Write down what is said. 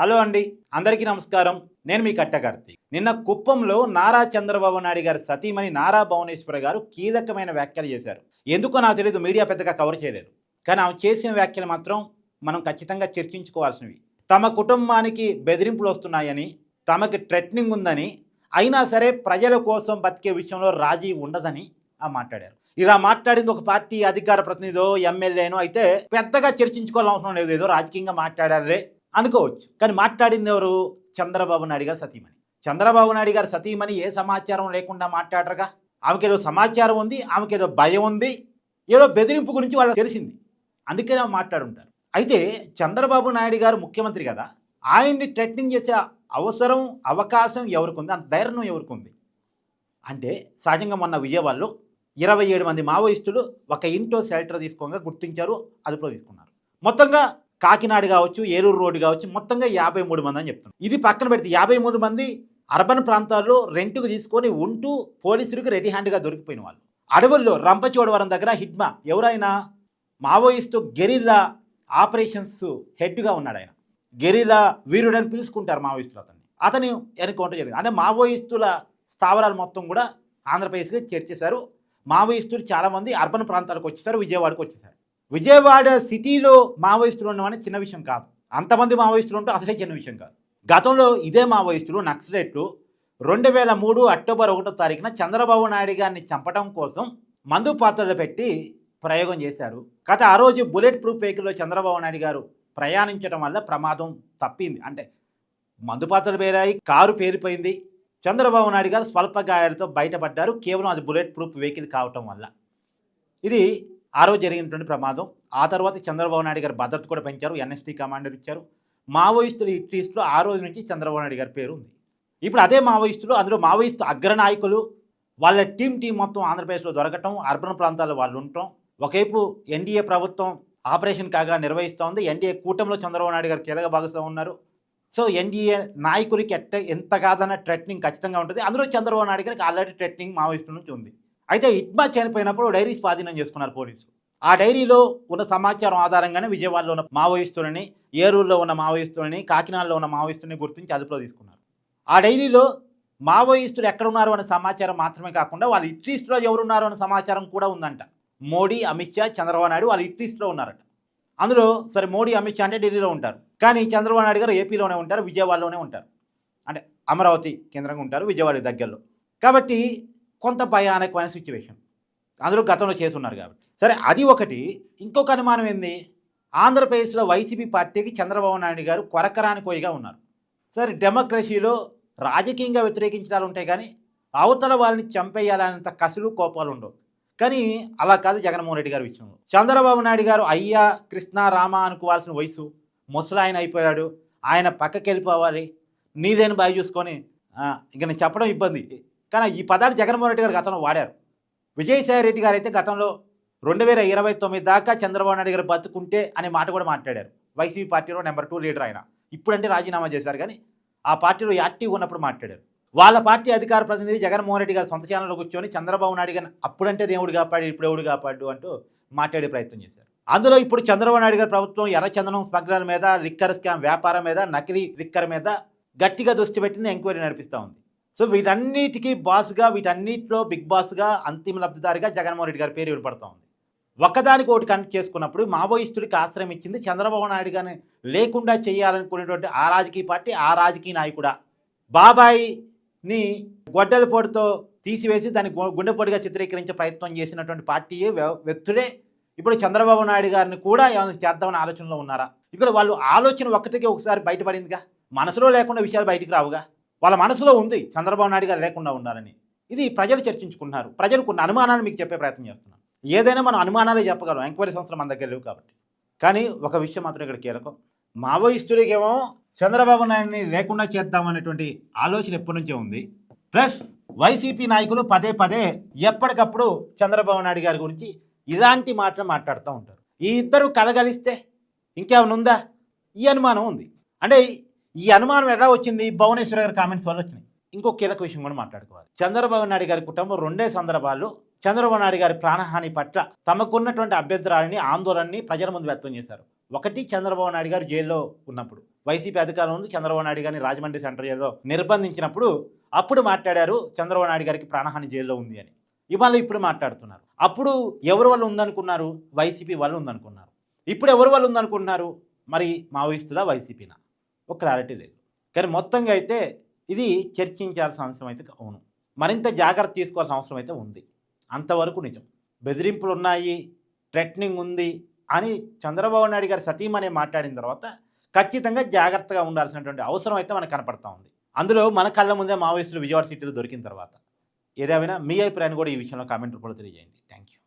Hello అండి అందరికీ నమస్కారం. నేను మీ కట్టకార్తి నిన్న కుప్పంలో నారా చంద్రబాబు నాయుడు గారి సతీమణి నారా భువనేశ్వర గారు కీలకమైన వ్యాఖ్యలు చేశారు. ఎందుకో నాకు తెలియదు మీడియా పెద్దగా కవర్ చేయలేదు. కానీ ఆమె చేసిన వ్యాఖ్యలు మాత్రం మనం ఖచ్చితంగా చర్చించుకోవాల్సినవి. తమ కుటుంబానికి బెదిరింపులు వస్తున్నాయని తమకి ట్రెట్నింగ్ ఉందని అయినా సరే ప్రజల కోసం బతికే విషయంలో రాజీ ఉండదని ఆ మాట్లాడారు. ఇలా మాట్లాడింది ఒక పార్టీ అధికార ప్రతినిధో ఎమ్మెల్యేనో అయితే పెద్దగా చర్చించుకోవాల్సిన అవసరం లేదు. ఏదో రాజకీయంగా మాట్లాడారే అనుకోవచ్చు. కానీ మాట్లాడింది ఎవరు? చంద్రబాబు నాయుడు గారు సతీమణి. చంద్రబాబు నాయుడు గారు సతీమణి ఏ సమాచారం లేకుండా మాట్లాడరుగా? ఆమెకి ఏదో సమాచారం ఉంది ఆమెకి ఏదో భయం ఉంది ఏదో బెదిరింపు గురించి వాళ్ళకి తెలిసింది. అందుకనే ఆమె మాట్లాడుంటారు. అయితే చంద్రబాబు నాయుడు గారు ముఖ్యమంత్రి కదా ఆయన్ని ట్రెట్నింగ్ చేసే అవసరం అవకాశం ఎవరికి ఉంది? అంత ధైర్యం ఎవరికి ఉంది? అంటే సహజంగా మొన్న విజయవాడలో ఇరవై ఏడు మంది మావోయిస్టులు ఒక ఇంటో షెల్టర్ తీసుకోగా గుర్తించారు అదుపులో తీసుకున్నారు. మొత్తంగా కాకినాడ కావచ్చు ఏలూరు రోడ్డు కావచ్చు మొత్తంగా యాభై మూడు మంది అని చెప్తున్నాం ఇది పక్కన పెడితే యాభై మూడు మంది అర్బన్ ప్రాంతాల్లో రెంట్కు తీసుకొని ఉంటూ పోలీసులకు రెడీ హ్యాండ్గా దొరికిపోయిన వాళ్ళు. అడవుల్లో రంపచోడవరం దగ్గర హిడ్మా ఎవరైనా మావోయిస్టు గెరిల్లా ఆపరేషన్స్ హెడ్గా ఉన్నాడు ఆయన. గెరిలా వీరుడని పిలుచుకుంటారు మావోయిస్టులు అతన్ని. అతని ఎన్కౌంటర్ జరిగింది. అంటే మావోయిస్టుల స్థావరాలు మొత్తం కూడా ఆంధ్రప్రదేశ్కి చేర్చేశారు. మావోయిస్టులు చాలామంది అర్బన్ ప్రాంతాలకు వచ్చేసారు విజయవాడకు వచ్చేసారు. విజయవాడ సిటీలో మావోయిస్టులు ఉండమని చిన్న విషయం కాదు. అంతమంది మావోయిస్టులు ఉంటే అసలే చిన్న విషయం కాదు. గతంలో ఇదే మావోయిస్టులు నక్సలెట్లు రెండు వేల మూడు అక్టోబర్ ఒకటో తారీఖున చంద్రబాబు నాయుడు గారిని చంపడం కోసం మందు పాత్రలు పెట్టి ప్రయోగం చేశారు. గత ఆ రోజు బుల్లెట్ ప్రూఫ్ వెహికల్లో చంద్రబాబు నాయుడు గారు ప్రయాణించడం వల్ల ప్రమాదం తప్పింది. అంటే మందు పాత్రలు పేరాయి కారు పేరిపోయింది. చంద్రబాబు నాయుడు గారు స్వల్ప గాయాలతో బయటపడ్డారు. కేవలం అది బుల్లెట్ ప్రూఫ్ వెహికల్ కావటం వల్ల. ఇది ఆ రోజు జరిగినటువంటి ప్రమాదం. ఆ తర్వాత చంద్రబాబు నాయుడు గారు భద్రత కూడా పెంచారు. ఎన్ఎస్టీ కమాండర్ ఇచ్చారు. మావోయిస్టులు హిట్ లిస్టులో ఆ రోజు నుంచి చంద్రబాబు నాయుడు గారి పేరు ఉంది. ఇప్పుడు అదే మావోయిస్టులు అందులో మావోయిస్టు అగ్రనాయకులు వాళ్ళ టీం టీం మొత్తం ఆంధ్రప్రదేశ్లో దొరకటం అర్బన్ ప్రాంతాల్లో వాళ్ళు ఉండటం. ఒకవైపు ఎన్డీఏ ప్రభుత్వం ఆపరేషన్ కాగా నిర్వహిస్తోంది ఎన్డీఏ కూటమిలో చంద్రబాబు నాయుడు గారు కీలక భాగస్వామి ఉన్నారు. సో ఎన్డీఏ నాయకులకి ఎట్ట ఎంత కాదన్న ట్రెట్నింగ్ ఖచ్చితంగా ఉంటుంది. అందులో చంద్రబాబు నాయుడు గారికి ఆల్రెడీ ట్రెట్నింగ్ మావోయిస్టు నుంచి ఉంది. అయితే ఇట్మా చనిపోయినప్పుడు డైరీ స్వాధీనం చేసుకున్నారు పోలీసులు ఆ డైరీలో ఉన్న సమాచారం ఆధారంగానే విజయవాడలో ఉన్న మావోయిస్టులని ఏరూరులో ఉన్న మావోయిస్టులని కాకినాడలో ఉన్న మావోయిస్టులని గుర్తించి అదుపులో తీసుకున్నారు. ఆ డైరీలో మావోయిస్టులు ఎక్కడున్నారు అనే సమాచారం మాత్రమే కాకుండా వాళ్ళ ఇట్లీస్ట్లో ఎవరున్నారు అనే సమాచారం కూడా ఉందంట. మోడీ అమిత్ షా చంద్రబాబు నాయుడు వాళ్ళు ఇట్లీస్ట్లో ఉన్నారట. అందులో సరే మోడీ అమిత్ షా అంటే ఢిల్లీలో ఉంటారు. కానీ చంద్రబాబు నాయుడు గారు ఏపీలోనే ఉంటారు విజయవాడలోనే ఉంటారు. అంటే అమరావతి కేంద్రంగా ఉంటారు విజయవాడ దగ్గరలో. కాబట్టి కొంత భయానకమైన సిచ్యువేషన్ అందులో గతంలో చేస్తున్నారు కాబట్టి. సరే అది ఒకటి. ఇంకొక అనుమానం ఏంది? ఆంధ్రప్రదేశ్లో వైసీపీ పార్టీకి చంద్రబాబు నాయుడు గారు కొరకరాని కోయిగా ఉన్నారు. సరే డెమోక్రసీలో రాజకీయంగా వ్యతిరేకించడాలు ఉంటాయి కానీ అవతల వాళ్ళని చంపేయాలనేంత కసులు కోపాలు ఉండవు. కానీ అలా కాదు జగన్మోహన్ రెడ్డి గారి విషయంలో. చంద్రబాబు నాయుడు గారు అయ్యా కృష్ణ రామ అనుకోవాల్సిన వయసు. ముసలాయన అయిపోయాడు. ఆయన పక్కకి వెళ్ళిపోవాలి నీదేని బాగా చూసుకొని ఇక నేను చెప్పడం ఇబ్బంది. కానీ ఈ పదాలు జగన్మోహన్ రెడ్డి గారు గతంలో వాడారు. విజయసాయి రెడ్డి గారు అయితే గతంలో రెండు వేల ఇరవై తొమ్మిది దాకా చంద్రబాబు నాయుడు గారు బతుకుంటే అనే మాట కూడా మాట్లాడారు. వైసీపీ పార్టీలో నెంబర్ టూ లీడర్ ఆయన. ఇప్పుడంటే రాజీనామా చేశారు కానీ ఆ పార్టీలో యాక్టివ్ ఉన్నప్పుడు మాట్లాడారు. వాళ్ళ పార్టీ అధికార ప్రతినిధి జగన్మోహన్ రెడ్డి గారు సొంత ఛానల్లో కూర్చొని చంద్రబాబు నాయుడు గారిని అప్పుడంటే దేవుడు కాపాడు ఇప్పుడు ఎవడు కాపాడు అంటూ మాట్లాడే ప్రయత్నం చేశారు. అందులో ఇప్పుడు చంద్రబాబు నాయుడు గారి ప్రభుత్వం ఎర్రచందనం స్మగ్లర్ మీద లిక్కర్ స్కామ్ వ్యాపారం మీద నకిలీ లిక్కర్ మీద గట్టిగా దృష్టి పెట్టింది ఎంక్వైరీ నడిపిస్తూ ఉంది. సో వీటన్నిటికీ బాస్గా వీటన్నిటిలో బిగ్ బాస్గా అంతిమ లబ్ధిదారిగా జగన్మోహన్ రెడ్డి గారి పేరు వినపడుతూ ఉంది. ఒక్కదానికి ఒకటి కనెక్ట్ చేసుకున్నప్పుడు మావోయిస్టులకి ఆశ్రయం ఇచ్చింది చంద్రబాబు నాయుడు గారిని లేకుండా చేయాలనుకునేటువంటి ఆ రాజకీయ పార్టీ ఆ రాజకీయ నాయకుడా? బాబాయిని గొడ్డల పొడితో తీసివేసి దాన్ని గు- గుండెపోటుగా చిత్రీకరించే ప్రయత్నం చేసినటువంటి పార్టీ వ్యక్తులే ఇప్పుడు చంద్రబాబు నాయుడు గారిని కూడా ఏమైనా చేద్దామని ఆలోచనలో ఉన్నారా? ఇక్కడ వాళ్ళు ఆలోచన ఒక్కటికి ఒకసారి బయటపడిందిగా? మనసులో లేకుండా విషయాలు బయటికి రావుగా? వాళ్ళ మనసులో ఉంది చంద్రబాబు నాయుడు గారు లేకుండా ఉండాలని. ఇది ప్రజలు చర్చించుకుంటున్నారు. ప్రజలు కొన్ని అనుమానాలు మీకు చెప్పే ప్రయత్నం చేస్తున్నాను. ఏదైనా మనం అనుమానాలే చెప్పగలం. ఎంక్వైరీ సంస్థలు మన దగ్గర లేవు కాబట్టి. కానీ ఒక విషయం మాత్రం ఇక్కడ కీలకం. మావోయిస్టులకేమో చంద్రబాబు నాయుడిని లేకుండా చేద్దామనేటువంటి ఆలోచన ఎప్పటి నుంచే ఉంది. ప్లస్ వైసీపీ నాయకులు పదే పదే ఎప్పటికప్పుడు చంద్రబాబు నాయుడు గారి గురించి ఇలాంటి మాటలు మాట్లాడుతూ ఉంటారు. ఈ ఇద్దరు కలగలిస్తే ఇంకేమైనా ఉందా? ఈ అనుమానం ఉంది. అంటే ఈ అనుమానం ఎలా వచ్చింది? భువనేశ్వర్ గారి కామెంట్స్ వల్ల వచ్చినాయి. ఇంకో కీలక విషయం కూడా మాట్లాడుకోవాలి. చంద్రబాబు నాయుడు గారి కుటుంబం రెండే సందర్భాల్లో చంద్రబాబు నాయుడు గారి ప్రాణహాని పట్ల తమకున్నటువంటి అభ్యంతరాలని ఆందోళనని ప్రజల ముందు వ్యక్తం చేశారు. ఒకటి చంద్రబాబు నాయుడు గారు జైల్లో ఉన్నప్పుడు వైసీపీ అధికారం ఉంది చంద్రబాబు నాయుడు గారిని రాజమండ్రి సెంటర్ జైల్లో నిర్బంధించినప్పుడు అప్పుడు మాట్లాడారు చంద్రబాబు నాయుడు గారికి ప్రాణహాని జైల్లో ఉంది అని. ఇవాళ ఇప్పుడు మాట్లాడుతున్నారు. అప్పుడు ఎవరి వాళ్ళు ఉందనుకున్నారు? వైసీపీ వాళ్ళు ఉందనుకున్నారు. ఇప్పుడు ఎవరి వాళ్ళు ఉందనుకుంటున్నారు? మరి మావోయిస్టులా వైసీపీనా? ఒక క్లారిటీ లేదు. కానీ మొత్తంగా అయితే ఇది చర్చించాల్సిన అవసరం అయితే అవును. మరింత జాగ్రత్త తీసుకోవాల్సిన అవసరం అయితే ఉంది. అంతవరకు నిజం. బెదిరింపులు ఉన్నాయి థ్రెటనింగ్ ఉంది అని చంద్రబాబు నాయుడు గారి సతీమణి మాట్లాడిన తర్వాత ఖచ్చితంగా జాగ్రత్తగా ఉండాల్సినటువంటి అవసరం అయితే మనకు కనపడతా ఉంది. అందులో మన కళ్ళ ముందే మావోయిస్టులు విజయవాడ సిటీలో దొరికిన తర్వాత. ఏదేమైనా మీ అభిప్రాయాన్ని కూడా ఈ విషయంలో కామెంట్ రూపంలో తెలియజేయండి. Thank you